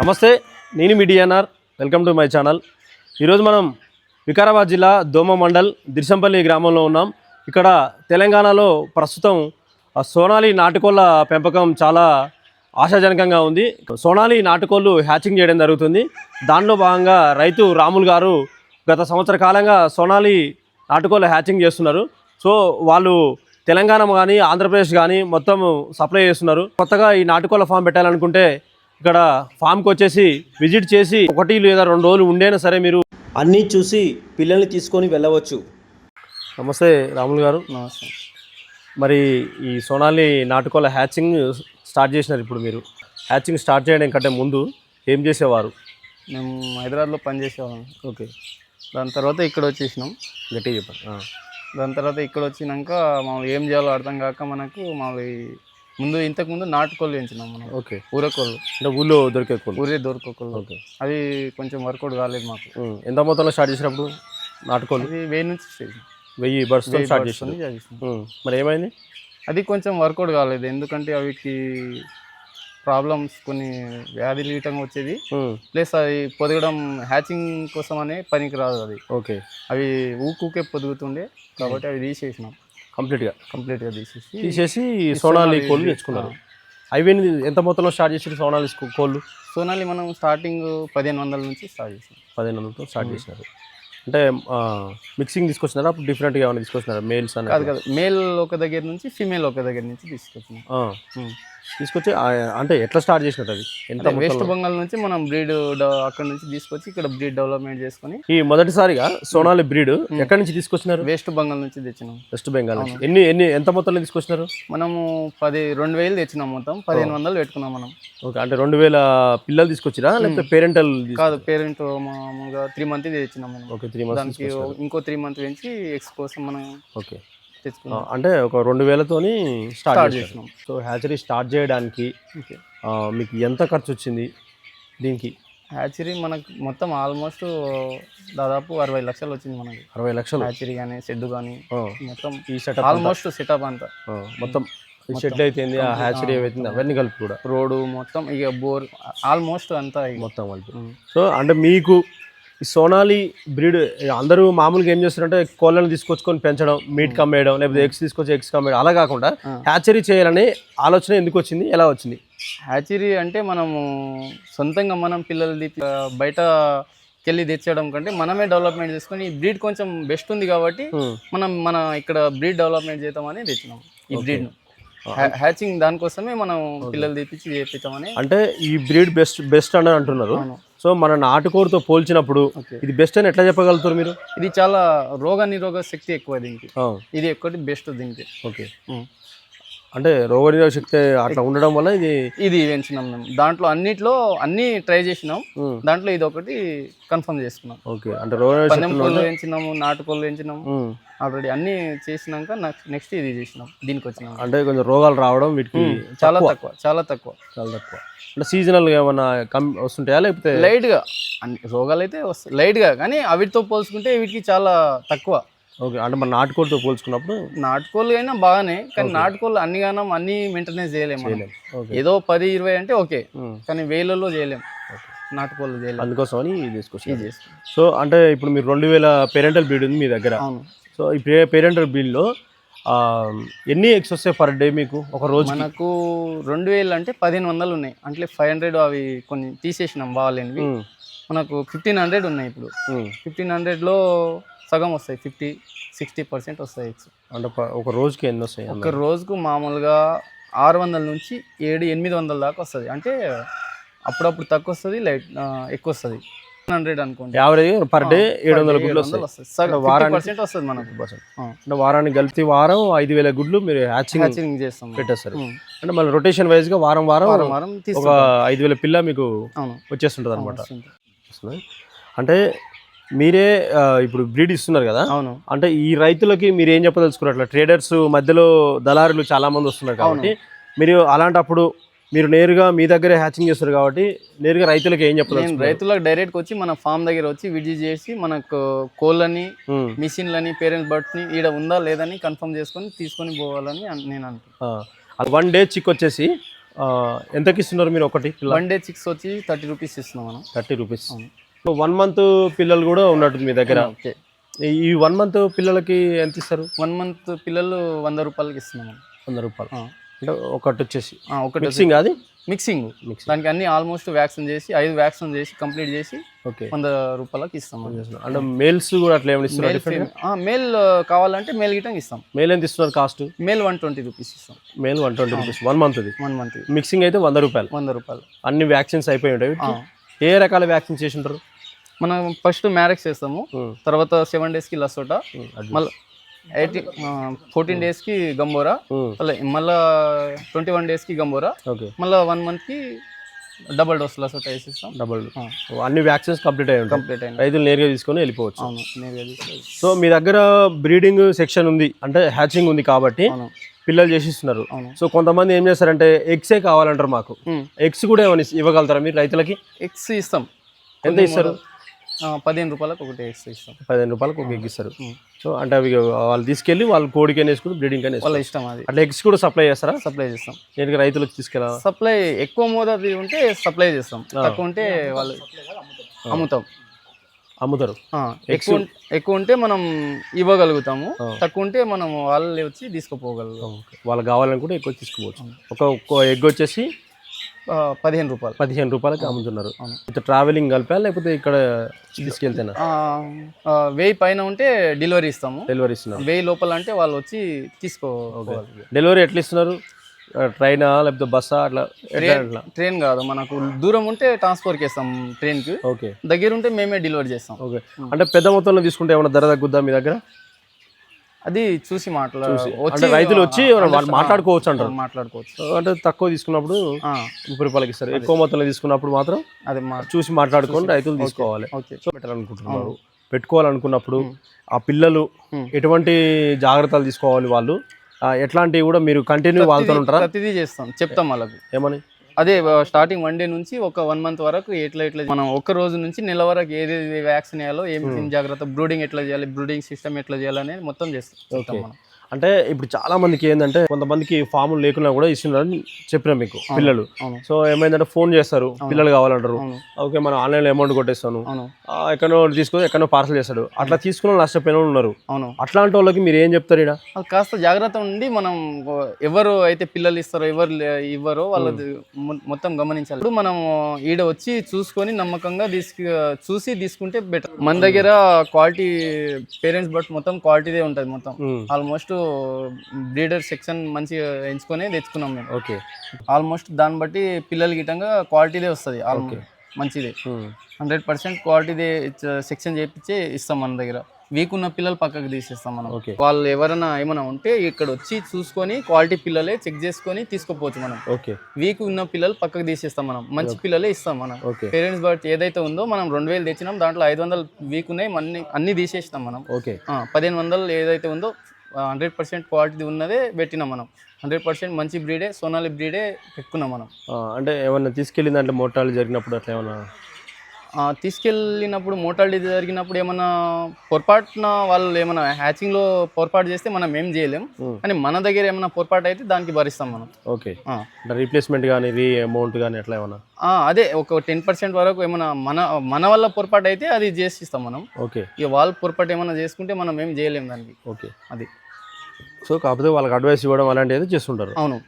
నమస్తే నేను మీ DNR. Welcome to my channel. ఈరోజు మనం వికారాబాద్ జిల్లా దోమ మండల్ దిర్శంపల్లి గ్రామంలో ఉన్నాం. ఇక్కడ తెలంగాణలో ప్రస్తుతం ఆ సోనాలి నాటుకోళ్ళ పెంపకం చాలా ఆశాజనకంగా ఉంది. సోనాలి నాటుకోళ్ళు హ్యాచింగ్ చేయడం జరుగుతుంది. దానిలో భాగంగా రైతు రాములు గారు గత సంవత్సర కాలంగా సోనాలి నాటుకోళ్ళ హ్యాచింగ్ చేస్తున్నారు. సో వాళ్ళు తెలంగాణ కానీ ఆంధ్రప్రదేశ్ కానీ మొత్తం సప్లై చేస్తున్నారు. కొత్తగా ఈ నాటుకోళ్ళ ఫామ్ పెట్టాలనుకుంటే ఇక్కడ ఫామ్కి వచ్చేసి విజిట్ చేసి ఒకటి లేదా రెండు రోజులు ఉండేనా సరే మీరు? అన్నీ చూసి పిల్లల్ని తీసుకొని వెళ్ళవచ్చు. నమస్తే రాములు గారు. నమస్తే. మరి ఈ సోనాలి నాటుకోళ్ళ హ్యాచింగ్ స్టార్ట్ చేసినారు ఇప్పుడు మీరు. హ్యాచింగ్ స్టార్ట్ చేయడం కంటే ముందు ఏం చేసేవారు? మేము హైదరాబాద్లో పనిచేసేవాళ్ళం ఓకే. దాని తర్వాత ఇక్కడ వచ్చేసినాం. గట్టిగా చెప్పండి. ఆ. దాని తర్వాత ఇక్కడ వచ్చినాక మనం ఏం చేయాలో అర్థం కాక మనకు మామూలు ముందు ఇంతకుముందు నాటుకోళ్ళు పెంచినాం మనం. ఓకే. ఊరకోళ్ళు. అంటే ఊళ్ళో దొరికే కోళ్ళు? ఊరే దొరకొకళ్ళు ఓకే. అది కొంచెం వర్కౌట్ కాలేదు మాకు. ఎంత మొత్తంలో స్టార్ట్ చేసినప్పుడు నాటుకోళ్ళు? అది వెయ్యి నుంచి. వెయ్యి వెయ్యి స్టార్ట్. ఉం. మరి ఏమైంది? అది కొంచెం వర్కౌట్ కాలేదు. ఎందుకంటే అవికి ప్రాబ్లమ్స్ కొన్ని వ్యాధులు గీటంగా వచ్చేది. ప్లస్ అది పొదగడం హ్యాచింగ్ కోసం అనే పనికి రాదు అది. ఓకే. అవి ఊకూకే పొదుగుతుండే కాబట్టి అవి తీసేసినాం. కంప్లీట్గా. కంప్లీట్గా తీసేసి తీసేసి సోనాలి కోళ్ళు తెచ్చుకున్నారు. అవి ఎంత మొత్తంలో స్టార్ట్ చేసారు సోనాలి కోళ్ళు? సోనాలి మనం స్టార్టింగ్ పదిహేను వందల నుంచి స్టార్ట్ చేసాం. పదిహేను వందలతో స్టార్ట్ చేసినారు. అంటే మిక్సింగ్ తీసుకొచ్చినారా? అప్పుడు డిఫరెంట్గా ఏమైనా తీసుకొచ్చినారా? మేల్స్ అని కాదు కాదు. మేల్ ఒక దగ్గర నుంచి ఫీమేల్ ఒక దగ్గర నుంచి తీసుకొచ్చినాం. తీసుకొచ్చి అంటే ఎట్లా స్టార్ట్ చేసినట్టు అది? ఎంత వెస్ట్? బెంగాల్ నుంచి మనం బ్రీడ్ అక్కడ నుంచి తీసుకొచ్చి ఇక్కడ బ్రీడ్ డెవలప్మెంట్ చేసుకొని ఈ మొదటిసారిగా సోనాలి బ్రీడ్ ఎక్కడి నుంచి తీసుకొచ్చినారు? వెస్ట్ బెంగాల్ నుంచి తెచ్చినాం. వెస్ట్ బెంగాల్ నుంచి. ఎన్ని ఎన్ని ఎంత మొత్తంలో తీసుకొచ్చినారు? మనము పది రెండు వేలు తెచ్చినాం మొత్తం. పదిహేను వందలు పెట్టుకున్నాం మనం. ఓకే అంటే రెండు వేల పిల్లలు తీసుకొచ్చిరా? లేకపోతే పేరెంటల్ కాదు పేరెంట్ మామూలుగా త్రీ మంత్ తెచ్చినాం మనం. ఓకే త్రీ మంత్స్ ఇంకో త్రీ మంత్ పెంచి ఎక్స్ కోసం మనం ఓకే. అంటే ఒక రెండు వేలతోని స్టార్ట్ చేసినాం. సో హ్యాచరీ స్టార్ట్ చేయడానికి మీకు ఎంత ఖర్చు వచ్చింది దీనికి? హ్యాచరీ మనకు మొత్తం ఆల్మోస్ట్ దాదాపు అరవై లక్షలు వచ్చింది మనకి. అరవై లక్షలు? హ్యాచరీ కానీ షెడ్ కానీ మొత్తం ఈ సెటప్ ఆల్మోస్ట్ సెటప్ అంతా. మొత్తం ఈ షెడ్ అయితేంది ఆ హ్యాచరీ అయిపోయింది అవన్నీ కలిపి కూడా? రోడ్డు మొత్తం ఇక బోర్ ఆల్మోస్ట్ అంతా. మొత్తం కలిపి. సో అంటే మీకు ఈ సోనాలి బ్రీడ్ అందరూ మామూలుగా ఏం చేస్తారంటే కోళ్ళని తీసుకొచ్చుకొని పెంచడం మీట్ కమ్మేయడం లేకపోతే ఎగ్స్ తీసుకొచ్చి ఎగ్స్ కమ్మేయడం అలా కాకుండా. హ్యాచరీ చేయాలనే ఆలోచన ఎందుకు వచ్చింది? ఎలా వచ్చింది? హ్యాచరీ అంటే మనము సొంతంగా మనం పిల్లలది ఆ, బయట కెళ్ళి తెచ్చడం కంటే మనమే డెవలప్మెంట్ చేసుకొని ఈ బ్రీడ్ కొంచెం బెస్ట్ ఉంది కాబట్టి. మనం మన ఇక్కడ బ్రీడ్ డెవలప్మెంట్ చేద్దామని తెచ్చినాం ఈ బ్రీడ్ను. హ్యాచింగ్ దానికోసమే మనం పిల్లలు తెప్పించి చేపించామని అంటే ఈ బ్రీడ్ బెస్ట్ బెస్ట్ అని అంటున్నారు. సో మన నాటుకోడితో పోల్చినప్పుడు ఇది బెస్ట్ అని ఎట్లా చెప్పగలుగుతారు మీరు? ఇది చాలా రోగ నిరోధక శక్తి ఎక్కువ దీనికి. ఇది ఎక్కువ బెస్ట్ దీనికి. ఓకే. అంటే రోగనిరోధక శక్తి అట్లా ఉండడం వల్ల ఇది ఇది పెంచినాం మేము దాంట్లో అన్నిట్లో అన్ని ట్రై చేసినాం. దాంట్లో ఇది ఒకటి కన్ఫర్మ్ చేసుకున్నాం. ఓకే అంటే రోగనిరోధక పెంచినాము నాటుకోళ్ళు పెంచినాము ఆల్రెడీ అన్ని చేసినాక నెక్స్ట్ ఇది చేసినాం. దీనికి వచ్చినాం. అంటే కొంచెం రోగాలు రావడం వీటికి చాలా తక్కువ. చాలా తక్కువ. చాలా తక్కువ. అంటే సీజనల్గా ఏమన్నా కమ్ వస్తుంటాయా లేకపోతే? లైట్గా అన్ని రోగాలు అయితే వస్తాయి లైట్గా కానీ అవిటితో పోల్చుకుంటే వీటికి చాలా తక్కువ. ఓకే. అంటే మన నాటుకోడితో పోల్చుకున్నప్పుడు? నాటుకోళ్ళు అయినా బాగానే కానీ నాటుకోళ్ళు అన్ని గానం అన్ని మెయింటెనెన్స్ చేయలేము ఏదో పది ఇరవై అంటే ఓకే కానీ వేలలో చేయలేం. నాటుకోళ్ళు చేయలేం. అందుకోసమని చేసుకుంటాం సో అంటే ఇప్పుడు మీరు రెండు వేల పేరెంటల్ బ్రీడ్ ఉంది మీ దగ్గర. సో ఈ పేరెంటల్ బ్రీడ్లో ఎన్ని ఎగ్స్ వస్తాయి పర్ డే మీకు ఒక రోజు మనకు రెండు వేలు అంటే పదిహేను వందలు ఉన్నాయి. అంటే ఫైవ్ హండ్రెడ్ అవి కొన్ని తీసేసినాం బాగాలేనివి. మనకు ఫిఫ్టీన్ హండ్రెడ్ ఉన్నాయి ఇప్పుడు. ఫిఫ్టీన్ హండ్రెడ్లో సగం వస్తాయి ఫిఫ్టీ సిక్స్టీ పర్సెంట్ వస్తాయి. ఎగ్స్ అంటే ఒక రోజుకి ఎన్ని వస్తాయి ఒక రోజుకు మామూలుగా ఆరు వందల నుంచి ఏడు ఎనిమిది వందల దాకా వస్తుంది. అంటే అప్పుడప్పుడు తక్కువ వస్తుంది లైట్ ఎక్కువ వస్తుంది. హండ్రెడ్ అనుకోండి. యావరేజ్ పర్ డే ఏడు వందల గుడ్లు వస్తాయి. వస్తుంది. సగం వారానికి- పర్సెంట్ వస్తుంది మనకు. అంటే వారానికి కలిపి వారం ఐదు వేల గుడ్లు మీరు హ్యాచింగ్ హ్యాచింగ్ చేస్తాం. పెట్టేస్తారు. అంటే మళ్ళీ రొటేషన్ వైజ్గా వారం వారం వారం వారం ఒక ఐదు వేల పిల్ల మీకు వచ్చేస్తుంటుంది అనమాట. అంటే మీరే ఇప్పుడు బ్రీడ్ ఇస్తున్నారు కదా? అవును. అంటే ఈ రైతులకి మీరు ఏం చెప్పదలుచుకున్నారు? అట్లా ట్రేడర్స్ మధ్యలో దళారులు చాలా మంది వస్తున్నారు కాబట్టి మీరు అలాంటప్పుడు మీరు నేరుగా మీ దగ్గరే హ్యాచింగ్ చేస్తారు కాబట్టి నేరుగా రైతులకు ఏం చెప్పదలుచుకున్నారు? రైతులకు డైరెక్ట్ వచ్చి మన ఫామ్ దగ్గర వచ్చి విజిట్ చేసి మనకు కోళ్ళని. మిషన్లని పేరెంట్స్ బర్డ్స్ని ఈడ ఉందా లేదని కన్ఫర్మ్ చేసుకొని తీసుకొని పోవాలని నేను అనుకుంటున్నాను వన్ డే చిక్ వచ్చేసి ఎంతకి ఇస్తున్నారు మీరు ఒకటి వన్ డే చిక్స్ వచ్చి థర్టీ రూపీస్ ఇస్తున్నాం మనం. Thirty rupees. వన్ మంత్ పిల్లలు కూడా ఉన్నట్టుంది మీ దగ్గర. ఈ- వన్ మంత్ పిల్లలకి ఎంత ఇస్తారు? వన్ మంత్ పిల్లలు వంద రూపాయలకి ఇస్తున్నాం వంద రూపాయలు. అంటే ఒకటి వచ్చేసి. ఒకటి మిక్సింగ్ అది? మిక్సింగ్ మిక్సింగ్ దానికి అన్ని ఆల్మోస్ట్ వ్యాక్సిన్ చేసి ఐదు వ్యాక్సిన్ చేసి కంప్లీట్ చేసి ఓకే. వంద రూపాయలకి ఇస్తాం. అంటే మేల్స్ కూడా అట్లా ఏమైనా ఇస్తున్నారు మేల్ కావాలంటే మేల్ గిటంగా ఇస్తాం. మేల్ ఎంత ఇస్తున్నారు cost male one twenty rupees ఇస్తాం. Male one twenty rupees one మంత్ది one month mixing అయితే వంద రూపాయలు. వంద రూపాయలు. అన్ని వ్యాక్సిన్స్ అయిపోయి ఉంటాయి? ఏ రకాల వ్యాక్సిన్ చేసి ఉంటారు? మనం ఫస్ట్ మ్యారేజ్ చేస్తాము. ఉమ్, తర్వాత సెవెన్ డేస్కి లసోటా. మళ్ళీ ఎయిటీ ఫోర్టీన్ డేస్కి గంబోరా. మళ్ళీ మళ్ళీ ట్వంటీ వన్ డేస్కి గంబోరా. ఓకే మళ్ళీ వన్ మంత్కి డబల్ డోస్ లసోటా వేసిస్తాం. డబల్ అన్ని వ్యాక్సిన్స్ కంప్లీట్ అయి ఉంటాయి. కంప్లీట్ అయిన రైతులు నేరుగా తీసుకొని వెళ్ళిపోవచ్చు. అవును నేరుగా తీసుకోవాలి. సో మీ దగ్గర బ్రీడింగ్ సెక్షన్ ఉంది అంటే హ్యాచింగ్ ఉంది కాబట్టి పిల్లలు చేసిస్తున్నారు. సో కొంతమంది ఏం చేస్తారంటే ఎగ్సే కావాలంటారు మాకు. ఎగ్స్ కూడా ఏమైనా ఇస్- ఇవ్వగలుగుతారా మీరు రైతులకి? ఎగ్స్ ఇస్తాం. ఎంత ఇస్తారు? పదిహేను రూపాయలకు ఒకటి ఎగ్స్ ఇస్తాం పదిహేను రూపాయలకు ఒక ఎగ్ ఇస్తారు. సో అంటే అవి వాళ్ళు తీసుకెళ్ళి వాళ్ళు కోడికైనా వేసుకుని బ్రీడింగ్ కానీ వాళ్ళ ఇష్టం అది. అట్లా ఎగ్స్ కూడా సప్లై చేస్తారా? సప్లై చేస్తాం. నేరుగా రైతులకు తీసుకెళ్ళాలా? సప్లై ఎక్కువ మోతాదు ఉంటే సప్లై చేస్తాం. తక్కువ ఉంటే వాళ్ళు అమ్ముతాం. అమ్ముతారు. ఎక్కువ ఎక్కువ ఉంటే మనం ఇవ్వగలుగుతాము. తక్కువ ఉంటే మనం వాళ్ళే వచ్చి తీసుకుపోగలుగుతాం. వాళ్ళకి కావాలనుకుంటే ఎక్కువ తీసుకోవచ్చు ఒక ఎగ్ వచ్చేసి పదిహేను రూపాయలు. పదిహేను రూపాయలకి అమ్ముతున్నారు. ట్రావెలింగ్ కలిపా లేకపోతే ఇక్కడ తీసుకెళ్తేనా? వెయ్యి పైన ఉంటే డెలివరీ ఇస్తాము. డెలివరీ ఇస్తున్నారు వెయ్యి లోపల అంటే వాళ్ళు వచ్చి తీసుకోవాలి. డెలివరీ ఎట్లా ఇస్తున్నారు? ట్రైనా లేకపోతే బస్సా అట్లా ట్రైన్ కాదు మనకు దూరం ఉంటే ట్రాన్స్పోర్ట్కి ఇస్తాం ట్రైన్కి ఓకే. దగ్గర ఉంటే మేమే డెలివరీ చేస్తాం. ఓకే. అంటే పెద్ద మొత్తంలో తీసుకుంటే ఏమైనా ధర తగ్గుద్దా మీ దగ్గర? అది చూసి మాట్లా అంటే రైతులు వచ్చి మాట్లాడుకోవచ్చు అంటారు. మాట్లాడుకోవచ్చు. అంటే తక్కువ తీసుకున్నప్పుడు ముప్పై రూపాయలకి ఇస్తారు. ఎక్కువ మొత్తంలో తీసుకున్నప్పుడు మాత్రం అది చూసి మాట్లాడుకొని రైతులు తీసుకోవాలి. సో పెట్టాలనుకుంటున్నారు. పెట్టుకోవాలనుకున్నప్పుడు ఆ పిల్లలు ఎటువంటి జాగ్రత్తలు తీసుకోవాలి వాళ్ళు? ఎట్లాంటివి కూడా మీరు కంటిన్యూ వాళ్ళతో ఉంటారా? ప్రతిదీ చేస్తాం. చెప్తాం వాళ్ళకి. ఏమని? అదే స్టార్టింగ్ వన్ డే నుంచి ఒక వన్ మంత్ వరకు ఎట్లా ఎట్లా మనం ఒక రోజు నుంచి నెల వరకు ఏదేది వ్యాక్సిన్ వేయాలో ఏం ఏం జాగ్రత్త బ్రూడింగ్ ఎట్లా చేయాలి బ్రూడింగ్ సిస్టమ్ ఎట్లా చేయాలనేది మొత్తం చేస్తాం మనం. అంటే ఇప్పుడు చాలా మందికి ఏంటంటే కొంతమందికి ఫాములు లేకున్నా కూడా ఇస్తున్నారని చెప్పిన మీకు పిల్లలు. సో ఏమైందంటే ఫోన్ చేస్తారు పిల్లలు కావాలంటారు. ఓకే మనం ఆన్లైన్లో అమౌంట్ కొట్టేస్తాను. ఎక్కడో తీసుకొని ఎక్కడో పార్సల్ చేస్తాడు. అట్లా తీసుకున్న నష్టపోయిన వాళ్ళు ఉన్నారు. అవును. అట్లాంటి వాళ్ళకి మీరు ఏం చెప్తారు ఇక్కడ కాస్త జాగ్రత్త ఉండి మనం ఎవరు అయితే పిల్లలు ఇస్తారో ఎవరు ఇవ్వరో వాళ్ళది మొత్తం గమనించాలి. ఇప్పుడు మనం ఈడ వచ్చి చూసుకొని నమ్మకంగా తీసుకు చూసి తీసుకుంటే బెటర్ మన దగ్గర క్వాలిటీ పేరెంట్స్ బట్ మొత్తం క్వాలిటీదే ఉంటుంది మొత్తం. ఆల్మోస్ట్ బ్రీడర్ సెక్షన్ మంచిగా ఎంచుకొని తెచ్చుకున్నాం మేము. ఓకే. ఆల్మోస్ట్ దాన్ని బట్టి పిల్లలకి గిట్టంగా క్వాలిటీదే వస్తుంది మంచిదే. హండ్రెడ్ పర్సెంట్ క్వాలిటీదే సెక్షన్ చేయించే ఇస్తాం మన దగ్గర. వీక్ ఉన్న పిల్లలు పక్కకు తీసేస్తాం మనం. ఓకే. వాళ్ళు ఎవరైనా ఏమైనా ఉంటే ఇక్కడ వచ్చి చూసుకొని క్వాలిటీ పిల్లలే చెక్ చేసుకొని తీసుకోపోవచ్చు మనం. ఓకే. వీక్ ఉన్న పిల్లలు పక్కకు తీసేస్తాం మనం. మంచి పిల్లలే ఇస్తాం మనం. పేరెంట్స్ బట్ ఏదైతే ఉందో మనం రెండు వేలు తెచ్చినాం దాంట్లో ఐదు వందలు వీక్ ఉన్నాయి అన్ని అన్ని తీసేసినాం మనం. ఓకే. పదిహేను వందలు ఏదైతే ఉందో హండ్రెడ్ పర్సెంట్ క్వాలిటీ ఉన్నదే పెట్టినాం మనం. హండ్రెడ్ పర్సెంట్ మంచి బ్రీడే సోనాలి బ్రీడే పెట్టుకున్నాం మనం. అంటే ఏమన్నా తీసుకెళ్ళిందంటే మోటార్లు జరిగినప్పుడు అట్లా ఏమన్నా తీసుకెళ్ళినప్పుడు మోటాలిటీ జరిగినప్పుడు ఏమన్నా పొరపాటున వాళ్ళు ఏమైనా హ్యాచింగ్లో పొరపాటు చేస్తే మనం ఏం చేయలేం. Hmm. కానీ మన దగ్గర ఏమైనా పొరపాటు అయితే దానికి భరిస్తాం మనం. ఓకే రీప్లేస్మెంట్ కానీ రీ అమౌంట్ కానీ అట్లా ఏమన్నా? ఆ, అదే ఒక టెన్ పర్సెంట్ వరకు ఏమైనా మన మన వల్ల పొరపాటు అయితే అది చేసి ఇస్తాం మనం. ఓకే ఇక వాళ్ళు పొరపాటు ఏమైనా చేసుకుంటే మనం ఏం చేయలేం దానికి. ఓకే అది. సో కాకపోతే వాళ్ళకి అడ్వైస్ ఇవ్వడం అయితే చేస్తుంటారు. అవును.